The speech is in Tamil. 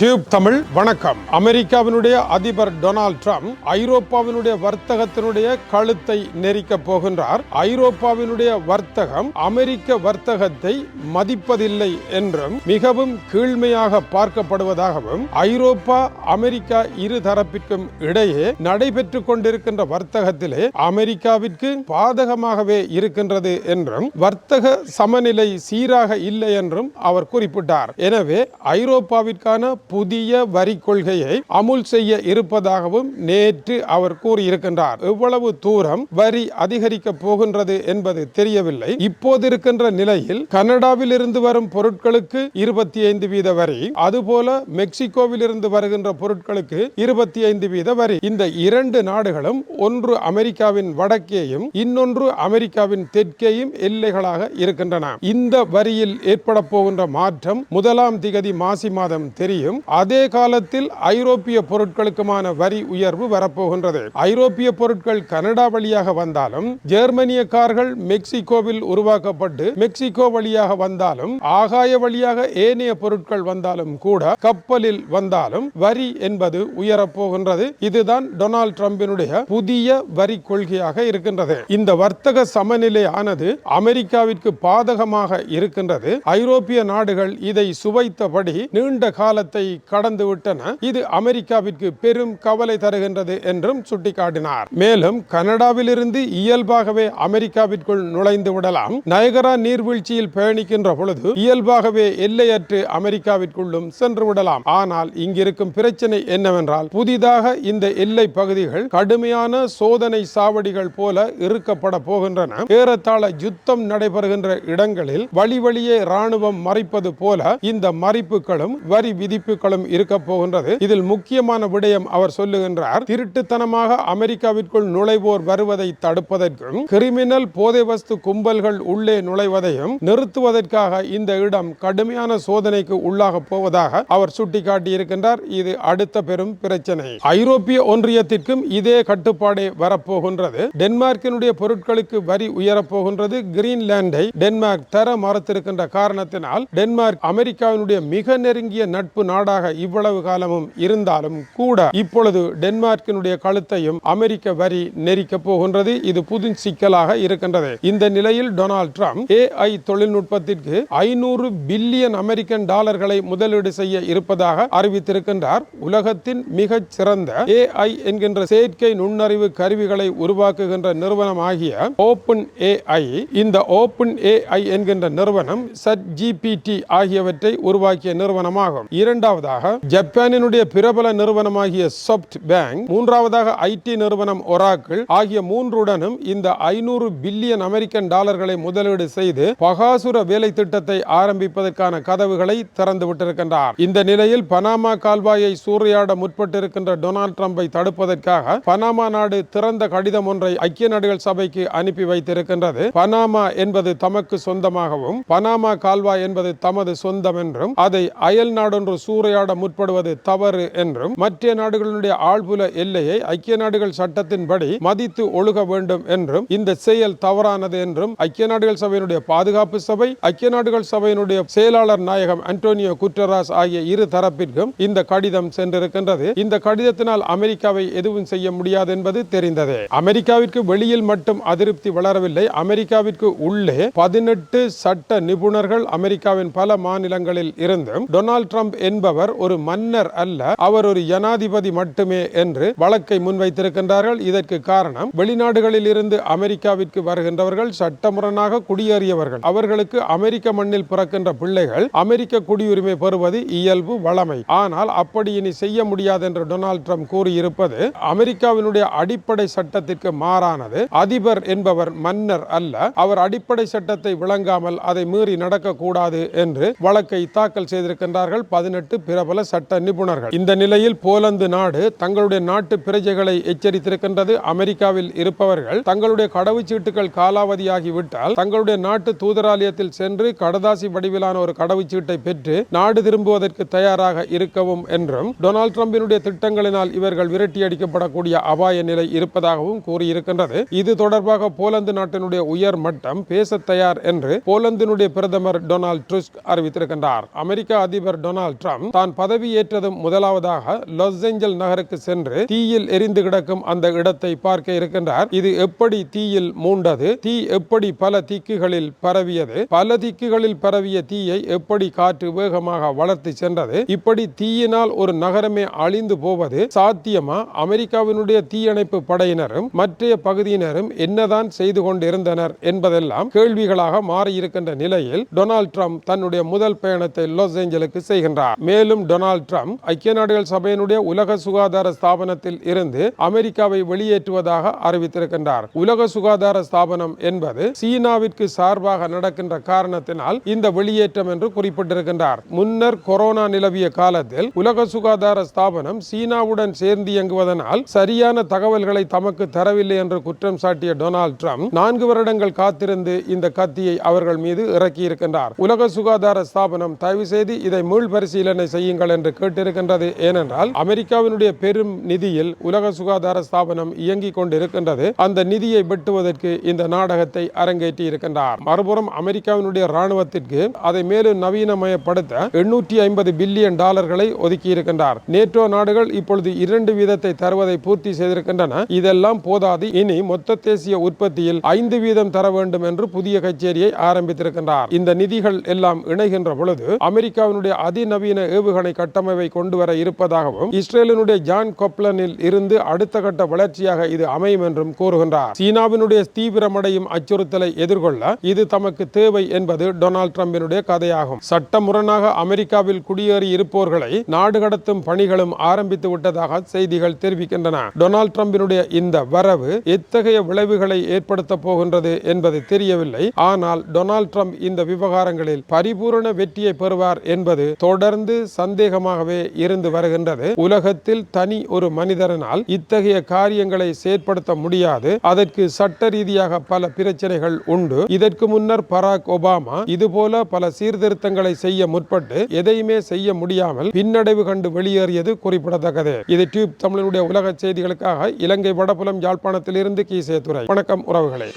டியூப் தமிழ் வணக்கம். அமெரிக்காவினுடைய அதிபர் டொனால்ட் ட்ரம்ப் ஐரோப்பாவினுடைய வர்த்தகத்தினுடைய கழுத்தை நெரிக்கப் போகின்றார். ஐரோப்பாவினுடைய வர்த்தகம் அமெரிக்க வர்த்தகத்தை மதிப்பதில்லை என்றும் மிகவும் கீழ்மையாக பார்க்கப்படுவதாகவும் ஐரோப்பா அமெரிக்கா இரு தரப்பிற்கும் இடையே நடைபெற்று கொண்டிருக்கின்ற வர்த்தகத்திலே அமெரிக்காவிற்கு பாதகமாகவே இருக்கின்றது என்றும் வர்த்தக சமநிலை சீராக இல்லை என்றும் அவர் குறிப்பிட்டார். எனவே ஐரோப்பாவிற்கான புதிய வரி கொள்கையை அமுல் செய்ய இருப்பதாகவும் நேற்று அவர் கூறியிருக்கின்றார். எவ்வளவு தூரம் வரி அதிகரிக்க போகின்றது என்பது தெரியவில்லை. இப்போது இருக்கின்ற நிலையில் கனடாவில் இருந்து வரும் பொருட்களுக்கு இருபத்தி ஐந்து வீத வரி அதுபோல மெக்சிகோவில் இருந்து வருகின்ற பொருட்களுக்கு இருபத்தி ஐந்து வீத வரி. இந்த இரண்டு நாடுகளும் ஒன்று அமெரிக்காவின் வடக்கேயும் இன்னொன்று அமெரிக்காவின் தெற்கேயும் எல்லைகளாக இருக்கின்றன. இந்த வரியில் ஏற்பட போகின்ற மாற்றம் முதலாம் திகதி மாசி மாதம் தெரியும். அதே காலத்தில் ஐரோப்பிய பொருட்களுக்குமான வரி உயர்வு வரப்போகின்றது. ஐரோப்பிய பொருட்கள் கனடா வழியாக வந்தாலும் ஜெர்மனிய கார்கள் மெக்சிகோவில் உருவாக்கப்பட்டு மெக்சிகோ வழியாக வந்தாலும் ஆகாய வழியாக ஏனைய பொருட்கள் வந்தாலும் கூட கப்பலில் வந்தாலும் வரி என்பது உயரப்போகின்றது. இதுதான் டொனால்ட் ட்ரம்பினுடைய புதிய வரி கொள்கையாக இருக்கின்றது. இந்த வர்த்தக சமநிலை ஆனது அமெரிக்காவிற்கு பாதகமாக இருக்கின்றது. ஐரோப்பிய நாடுகள் இதை சுவைத்தபடி நீண்ட காலத்தை கடந்து விட்டன. இது அமெரிக்காவிற்கு பெரும் கவலை தருகின்றது என்றும் சுட்டிக்காட்டினார். மேலும் கனடாவிலிருந்து இயல்பாகவே அமெரிக்காவிற்குள் நுழைந்து விடலாம். நயகரா நீர்வீழ்ச்சியில் பயணிக்கின்ற பொழுது இயல்பாகவே எல்லையற்று அமெரிக்காவிற்குள்ளும் சென்று விடலாம். ஆனால் இங்கிருக்கும் பிரச்சனை என்னவென்றால் புதிதாக இந்த எல்லை பகுதிகள் கடுமையான சோதனை சாவடிகள் போல இருக்கப்பட போகின்றன. ஏறத்தாழ யுத்தம் நடைபெறுகின்ற இடங்களில் வழி வழியே ராணுவம் மறைப்பது போல இந்த மறைப்புகளும் வரி விதிப்பு விதிப்புகளும் இருக்க போகின்றது. இதில் முக்கியமான விடயம் அவர் சொல்லுகின்றார் திருட்டுத்தனமாக அமெரிக்காவிற்குள் நுழைவோர் வருவதை தடுப்பதற்கும் கிரிமினல் போதை வஸ்து கும்பல்கள் உள்ளே நுழைவதையும் நிறுத்துவதற்காக இந்த இடம் கடுமையான சோதனைக்கு உள்ளாக போவதாக அவர் சுட்டிக்காட்டியிருக்கின்றார். இது அடுத்த பெரும் பிரச்சனை. ஐரோப்பிய ஒன்றியத்திற்கும் இதே கட்டுப்பாடே வரப்போகின்றது. டென்மார்க்கினுடைய பொருட்களுக்கு வரி உயரப்போகின்றது. கிரீன்லாண்டை டென்மார்க் தர மறுத்திருக்கின்ற காரணத்தினால் டென்மார்க் அமெரிக்காவினுடைய மிக நெருங்கிய நட்பு நாடு நாடாக இவ்வளவு காலமும் இருந்தாலும் கூட இப்பொழுது டென்மார்க்கினுடைய கழுத்தையும் அமெரிக்க வரி நெரிக்க போகின்றது. இது புது சிக்கலாக இருக்கின்றது. இந்த நிலையில் டொனால்ட் ட்ரம்ப் ஏஐ தொழில்நுட்பத்திற்கு ஐநூறு பில்லியன் அமெரிக்கன் டாலர்களை முதலீடு செய்ய இருப்பதாக அறிவித்திருக்கின்றார். உலகத்தின் மிகச் சிறந்த ஏஐ என்கின்ற செயற்கை நுண்ணறிவு கருவிகளை உருவாக்குகின்ற நிறுவனம் ஆகிய ஓப்பன் ஏஐ இந்த ஓபன் ஏஐ என்கின்ற நிறுவனம் சட் ஜிபிடி ஆகியவற்றை உருவாக்கிய நிறுவனமாகும். இரண்டாவதாக ஜப்பானினுடைய பிரபல நிறுவனமாகிய சாப்ட் பேங்க் மூன்றாவதாக ஐடி நிறுவனம் ஒராக்கிள் ஆகிய மூன்றுடனும் இந்த ஐநூறு பில்லியன் அமெரிக்கன் டாலர்களை முதலீடு செய்து பகாசுர வேலை திட்டத்தை ஆரம்பிப்பதற்கான கதவுகளை திறந்து விட்டிருக்கின்றார். இந்த நிலையில் பனாமா கால்வாயை சூறையாட முற்பட்டிருக்கின்ற டொனால்ட் ட்ரம்பை தடுப்பதற்காக பனாமா நாடு திறந்த கடிதம் ஒன்றை ஐக்கிய நாடுகள் சபைக்கு அனுப்பி வைத்திருக்கின்றது. பனாமா என்பது தமக்கு சொந்தமாகவும் பனாமா கால்வாய் என்பது தமது சொந்தம் என்றும் அதை அயல் நாடொன்று சூறையாட முற்படுவது தவறு என்றும் மற்ற நாடுகளுடைய ஆழ்புல எல்லையை ஐக்கிய நாடுகள் சட்டத்தின்படி மதித்து ஒழுக வேண்டும் என்றும் இந்த செயல் தவறானது என்றும் ஐக்கிய நாடுகள் சபையினுடைய பாதுகாப்பு சபை ஐக்கிய நாடுகள் சபையினுடைய செயலாளர் நாயகம் அன்டோனியோ குட்டராஸ் ஆகிய இரு தரப்பிற்கும் இந்த கடிதம் சென்றிருக்கின்றது. இந்த கடிதத்தினால் அமெரிக்காவை எதுவும் செய்ய முடியாது என்பது தெரிந்தது. அமெரிக்காவிற்கு வெளியில் மட்டும் அதிருப்தி வளரவில்லை. அமெரிக்காவிற்கு உள்ளே பதினெட்டு சட்ட நிபுணர்கள் அமெரிக்காவின் பல மாநிலங்களில் இருந்தும் டொனால்ட் ட்ரம்ப் என்பவர் ஒரு மன்னர் அல்ல அவர் ஒரு ஜனாதிபதி மட்டுமே என்று வழக்கை முன்வைத்திருக்கின்றார்கள். இதற்கு காரணம் வெளிநாடுகளில் இருந்து அமெரிக்காவிற்கு வருகின்றவர்கள் சட்டமுரணாக குடியேறியவர்கள். அவர்களுக்கு அமெரிக்க மண்ணில் பிறக்கின்ற பிள்ளைகள் அமெரிக்க குடியுரிமை பெறுவது இயல்பு வளமை. ஆனால் அப்படி இனி செய்ய முடியாது என்று டொனால்ட் ட்ரம்ப் கூறியிருப்பது அமெரிக்காவினுடைய அடிப்படை சட்டத்திற்கு மாறானது. அதிபர் என்பவர் மன்னர் அல்ல அவர் அடிப்படை சட்டத்தை விளங்காமல் அதை மீறி நடக்கக்கூடாது என்று வழக்கை தாக்கல் செய்திருக்கின்றார்கள். பதினெட்டு பிரபல சட்ட நிபுணர்கள். இந்த நிலையில் போலந்து நாடு தங்களுடைய நாட்டு பிரஜைகளை எச்சரித்திருக்கின்றது. அமெரிக்காவில் இருப்பவர்கள் தங்களுடைய கடவுச்சீட்டுகள் காலாவதியாகிவிட்டால் தங்களுடைய நாட்டு தூதராலயத்தில் சென்று கடதாசி வடிவிலான ஒரு கடவுச்சீட்டை பெற்று நாடு திரும்புவதற்கு தயாராக இருக்கவும் என்றும் டொனால்ட் ட்ரம்பினுடைய திட்டங்களினால் இவர்கள் விரட்டி அடிக்கப்படக்கூடிய அபாய நிலை இருப்பதாகவும் கூறியிருக்கின்றது. இது தொடர்பாக போலந்து நாட்டினுடைய உயர் மட்டம் பேச தயார் என்று போலந்தினுடைய பிரதமர் டொனால்ட் ட்ரஸ்க் அறிவித்திருக்கின்றார். அமெரிக்க அதிபர் டொனால்ட் ட்ரம்ப் ட்ரம்ப் தான் பதவியேற்றதும் முதலாவதாக லாஸ் ஏஞ்சல் நகருக்கு சென்று தீயில் எரிந்து கிடக்கும் அந்த இடத்தை பார்க்க இருக்கின்றார். இது எப்படி தீயில் மூண்டது? தீ எப்படி பல திக்குகளில் பரவியது? பல திக்குகளில் பரவிய தீயை எப்படி காற்று வேகமாக வளர்த்து சென்றது? இப்படி தீயினால் ஒரு நகரமே அழிந்து போவது சாத்தியமா? அமெரிக்காவினுடைய தீயணைப்பு படையினரும் மற்றைய பகுதியினரும் என்னதான் செய்து கொண்டிருந்தனர் என்பதெல்லாம் கேள்விகளாக மாறியிருக்கின்ற நிலையில் டொனால்ட் ட்ரம்ப் தன்னுடைய முதல் பயணத்தை லாஸ் ஏஞ்சலுக்கு செய்கின்றார். மேலும் டொனால்ட் ட்ரம்ப் ஐக்கிய நாடுகள் சபையினுடைய உலக சுகாதார ஸ்தாபனத்தில் இருந்து அமெரிக்காவை வெளியேற்றுவதாக அறிவித்திருக்கின்றார். உலக சுகாதார ஸ்தாபனம் என்பது சீனாவிற்கு சார்பாக நடக்கின்ற காரணத்தினால் இந்த வெளியேற்றம் என்று குறிப்பிட்டிருக்கின்றார். முன்னர் கொரோனா நிலவிய காலத்தில் உலக சுகாதார ஸ்தாபனம் சீனாவுடன் சேர்ந்து இயங்குவதனால் சரியான தகவல்களை தமக்கு தரவில்லை என்று குற்றம் சாட்டிய டொனால்ட் ட்ரம்ப் நான்கு வருடங்கள் காத்திருந்து இந்த கத்தியை அவர்கள் மீது இறக்கியிருக்கின்றார். உலக சுகாதார ஸ்தாபனம் தயவு செய்து இதை மீள் பரிசீலனை செய்யுங்கள் என்று கேட்டிருக்கின்றது. ஏனென்றால் அமெரிக்காவினுடைய பெரும் நிதியில் உலக சுகாதார ஸ்தாபனம் இயங்கிக் கொண்டிருக்கின்றது. அந்த நிதியை வெட்டுவதற்கு இந்த நாடகத்தை அரங்கேற்றி இருக்கின்றார். மறுபுறம் அமெரிக்காவினுடைய ராணுவத்திற்கு அதை மேலும் நவீனமயப்படுத்த எண்ணூற்றி ஐம்பது பில்லியன் டாலர்களை ஒதுக்கி இருக்கின்றார் நேட்டோ நாடுகள் இப்பொழுது இரண்டு வீதத்தை தருவதை பூர்த்தி செய்திருக்கின்றன. இதெல்லாம் போதாது. இனி மொத்த தேசிய உற்பத்தியில் ஐந்து வீதம் தர வேண்டும் என்று புதிய கச்சேரியை ஆரம்பித்திருக்கின்றார். இந்த நிதிகள் எல்லாம் இணைகின்ற பொழுது அமெரிக்காவினுடைய அதிநவீன ஏவுகணை கட்டமைப்பை கொண்டு வர இருப்பதாகவும் இஸ்ரேலினுடைய ஜான் கொப்லனில் இருந்து அடுத்த கட்ட வளர்ச்சியாக இது அமையும் என்றும் கூறுகின்றார். சீனாவினுடைய தீவிரமடையும் அச்சுறுத்தலை எதிர்கொள்ள இது தமக்கு தேவை என்பது டொனால்ட் டிரம்பினுடைய கதையாகும். சட்டமுரணாக அமெரிக்காவில் குடியேறி இருப்போர்களை நாடு கடத்தும் பணிகளும் ஆரம்பித்து விட்டதாக செய்திகள் தெரிவிக்கின்றன. டொனால்ட் ட்ரம்பினுடைய இந்த வரவு எத்தகைய விளைவுகளை ஏற்படுத்த போகின்றது என்பது தெரியவில்லை. ஆனால் டொனால்ட் ட்ரம்ப் இந்த விவகாரங்களில் பரிபூரண வெற்றியை பெறுவார் என்பது தொடர்ந்து சந்தேகமாகவே இருந்து வருகின்றது. உலகத்தில் தனி ஒரு மனிதரனால் இத்தகைய காரியங்களை செயற்படுத்த முடியாது. அதற்கு சட்ட ரீதியாக பல பிரச்சனைகள் உண்டு. இதற்கு முன்னர் பராக் ஒபாமா இதுபோல பல சீர்திருத்தங்களை செய்ய முற்பட்டு எதையுமே செய்ய முடியாமல் பின்னடைவு கண்டு வெளியேறியது குறிப்பிடத்தக்கது. இது டியூப் தமிழனுடைய உலக செய்திகளுக்காக இலங்கை வடபுலம் யாழ்ப்பாணத்திலிருந்து கீசே துறை வணக்கம் உறவுகளே.